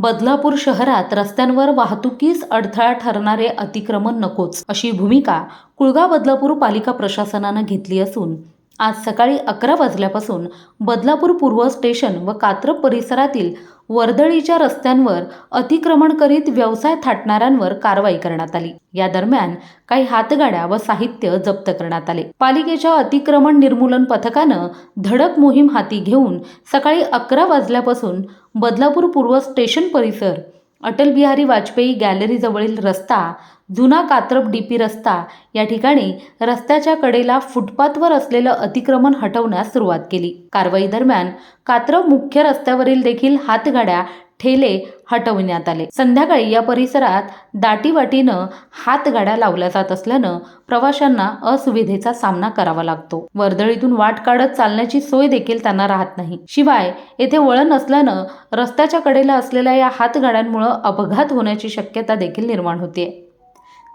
बदलापूर शहरात रस्त्यांवर वाहतुकीस अडथळा ठरणारे अतिक्रमण नकोच अशी भूमिका कुळगाव बदलापूर पालिका प्रशासनानं घेतली असून आज सकाळी अकरा वाजल्यापासून बदलापूर पूर्व स्टेशन व कात्रप परिसरातील वर्दळीच्या रस्त्यांवर अतिक्रमण करीत व्यवसाय थाटणाऱ्यांवर कारवाई करण्यात आली. या दरम्यान काही हातगाड्या व साहित्य जप्त करण्यात आले. पालिकेच्या अतिक्रमण निर्मूलन पथकानं धडक मोहीम हाती घेऊन सकाळी अकरा वाजल्यापासून बदलापूर पूर्व स्टेशन परिसर अटल बिहारी वाजपेयी गॅलरीजवळील रस्ता जुना कात्रप डीपी रस्ता या ठिकाणी रस्त्याच्या कडेला फुटपाथवर असलेलं अतिक्रमण हटवण्यास सुरुवात केली. कारवाई दरम्यान कात्रप मुख्य रस्त्यावरील देखील हातगाड्या ठेले हटवण्यात आले. संध्याकाळी या परिसरात दाटीवाटीनं हातगाड्या लावल्या जात असल्यानं प्रवाशांना असुविधेचा सामना करावा लागतो. वर्दळीतून वाट काढत चालण्याची सोय देखील त्यांना राहत नाही. शिवाय येथे वळण असल्यानं रस्त्याच्या कडेला असलेल्या या हातगाड्यांमुळं अपघात होण्याची शक्यता देखील निर्माण होते.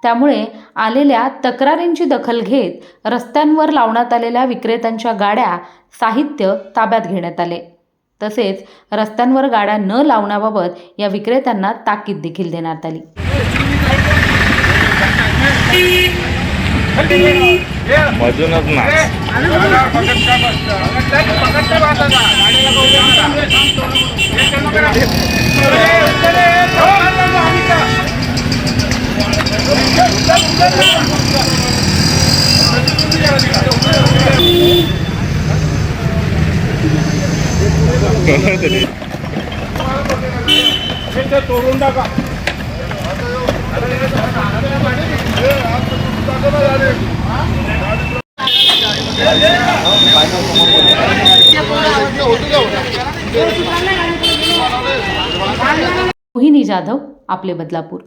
त्यामुळे आलेल्या तक्रारींची दखल घेत रस्त्यांवर लावण्यात आलेल्या विक्रेत्यांच्या गाड्या साहित्य ताब्यात घेण्यात आले. तसेच रस्त्यांवर गाड्या न लावण्याबाबत या विक्रेत्यांना ताकीद देखील देण्यात आली मधूनच ना तोडून टाका मोहिनी जाधव आपले बदलापूर.